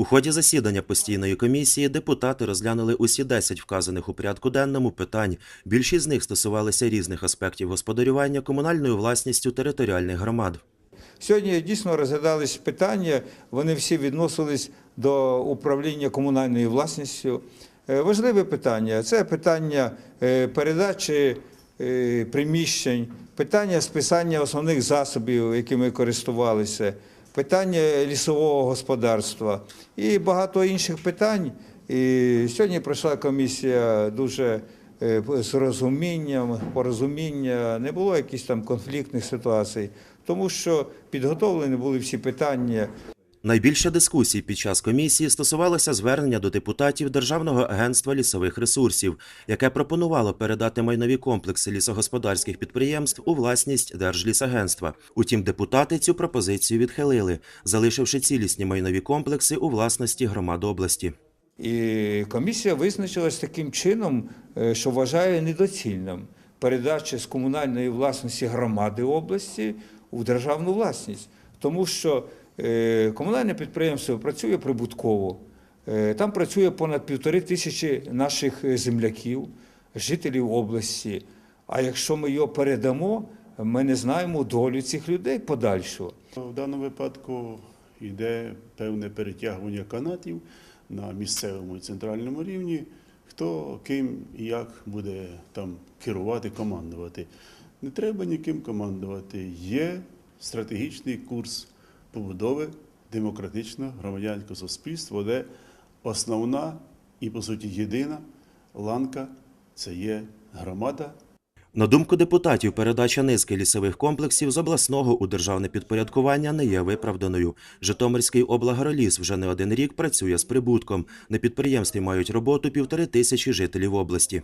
У ході засідання постійної комісії депутати розглянули усі 10 вказаних у порядку денному питань. Більшість з них стосувалися різних аспектів господарювання комунальною власністю територіальних громад. Сьогодні дійсно розглядались питання, вони всі відносились до управління комунальною власністю. Е, Важливе питання це питання е, передачі е, приміщень, питання списання основних засобів, якими користувалися, питання лісового господарства і багато інших питань. І сьогодні пройшла комісія дуже е, з розумінням, порозуміння, не було якихось там конфліктних ситуацій, тому що підготовлені були всі питання. Найбільше дискусій під час комісії стосувалося звернення до депутатів Державного агентства лісових ресурсів, яке пропонувало передати майнові комплекси лісогосподарських підприємств у власність Держлісагентства. Утім, депутати цю пропозицію відхилили, залишивши цілісні майнові комплекси у власності громад області. І комісія визначилась таким чином, е, що вважає недоцільним передачі з комунальної власності громади області у державну власність, тому що комунальне підприємство працює прибутково. Е, Там працює понад півтори тисячі наших е, земляків, жителів області. А якщо ми його передамо, ми не знаємо долю цих людей подальшого. В даному випадку йде певне перетягування канатів на місцевому і центральному рівні, хто ким і як буде там керувати, командувати. Не треба ніким командувати. Є стратегічний курс побудови демократичного громадянського суспільства, де основна і, по суті, єдина ланка це є громада На думку депутатів, передача низки лісових комплексів з обласного у державне підпорядкування не є виправданою. Житомирський облагороліс вже не один рік працює з прибутком. На підприємстві мають роботу півтори тисячі жителів області.